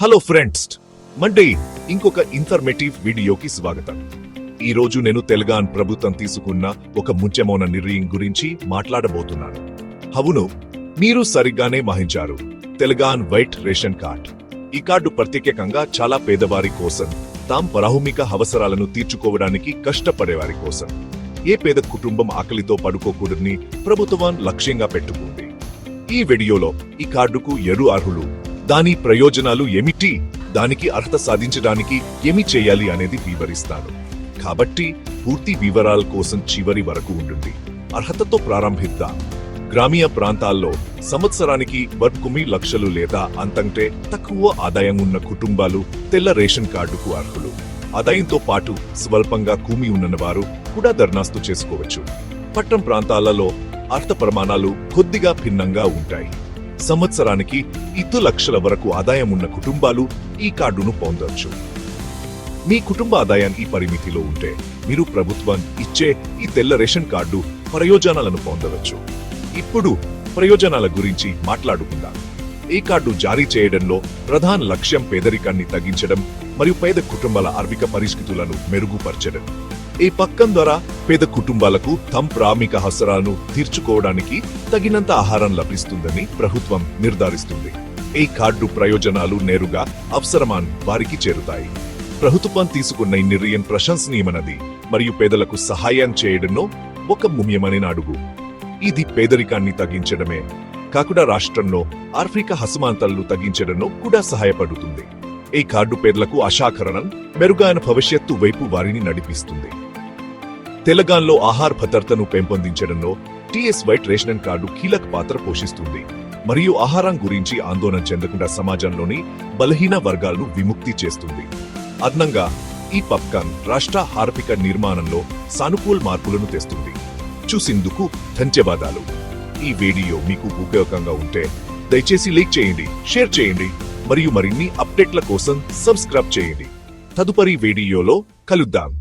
Hello friends Monday ఇంకొక informative వీడియోకి స్వాగతం. ఈ రోజు నేను తెలంగాణ ప్రభుత్వం తీసుకున్న ఒక ముఖ్యమైన నిర్ణయం గురించి మాట్లాడబోతున్నాను. అవును మీరు సరిగ్గానే మహించారు. Telangana white ration card. ఈ కార్డు ప్రత్యేకంగా చాలా పేదవారి కోసం తాం ప్రాథమిక అవసరాలను తీర్చుకోవడానికి కష్టపడేవారి కోసం. ఏ పేద కుటుంబం ఆకలితో పడుకోకూడదని ప్రభుత్వం లక్ష్యంగా పెట్టుకుంది. ఈ వీడియోలో ఈ కార్డుకు ఎరు అర్హులు దాని ప్రయోజనాలు ఏమిటి? దానికి అర్హత సాధించడానికి ఏమి చేయాలి అనేది వివరిస్తాను. కాబట్టి పూర్తి వివరాల కోసం చివరి వరకు ఉంటుంది అర్హతతో ప్రారంభిద్దాం. గ్రామీణ ప్రాంతాల్లో సంవత్సరానికి వర్కుమి లక్షలు లేదా అంతంటే తక్కువ ఆదాయం ఉన్న కుటుంబాలు తెల్ల రేషన్ కార్డుకు అర్హులు. ఆదాయంతో పాటు స్వల్పంగా భూమి ఉన్న వారు కూడా దరఖాస్తు చేసుకోవచ్చు. పట్టణ ప్రాంతాలలో అర్థ ప్రమాణాలు కొద్దిగా భిన్నంగా ఉంటాయి. సంవత్సరానికి ఇద్దు లక్షల వరకు ఆదాయం ఉన్న కుటుంబాలు ఈ కార్డును పొందవచ్చు మీ కుటుంబ ఆదాయం ఈ పరిమితిలో ఉంటే మీరు ప్రభుత్వం ఇచ్చే ఈ తెల్ల రేషన్ కార్డు ప్రయోజనాలను పొందవచ్చు. ఇప్పుడు ప్రయోజనాల గురించి మాట్లాడుకుందాం. ఈ కార్డు జారీ చేయడంలో ప్రధాన లక్ష్యం పేదరికాన్ని తగ్గించడం మరియు పేద కుటుంబాల ఆర్థిక పరిస్థితులను మెరుగుపరచడం. ఈ పక్కం ద్వారా పేద కుటుంబాలకు తమ ప్రామిక అవసరాలను తీర్చుకోవడానికి తగినంత ఆహారం లభిస్తుందని ప్రభుత్వం నిర్ధారిస్తుంది. ఈ కార్డు ప్రయోజనాలు నేరుగా అవసరమాన్ వారికి చేరుతాయి. ప్రభుత్వం తీసుకున్న ఈ నిర్ణయం ప్రశంసనీయమైనది మరియు పేదలకు సహాయం చేయడంలో ఒక ముఖ్యమైన అడుగు ఇది పేదరికాన్ని తగ్గించడమే కాకుండా రాష్ట్రంలో ఆఫ్రికా అసమానతలను తగ్గించడంలో కూడా సహాయపడుతుంది. ఈ కార్డు పేదలకు ఆశాకరణం మెరుగైన భవిష్యత్తు వైపు వారిని నడిపిస్తుంది. తెలంగాణలో ఆహార భద్రతను పెంపొందించడంలో టిఎస్ వైట్ రేషన్ కార్డు కీలక పాత్ర పోషిస్తుంది. మరియు ఆహారం గురించి ఆందోళన చెందకుండా సమాజంలోని బలహీన వర్గాలను విముక్తి చేస్తుంది. అదనంగా ఈ పథకం రాష్ట్ర హార్పిక నిర్మాణంలో సానుకూల మార్పులను తెస్తుంది. చూసిందుకు ధన్యవాదాలు. ఈ వీడియో మీకు ఉపయోగంగా ఉంటే దయచేసి లైక్ చేయండి షేర్ చేయండి మరియు మరిన్ని అప్డేట్ల కోసం సబ్స్క్రైబ్ చేయండి. తదుపరి వీడియోలో కలుద్దాం.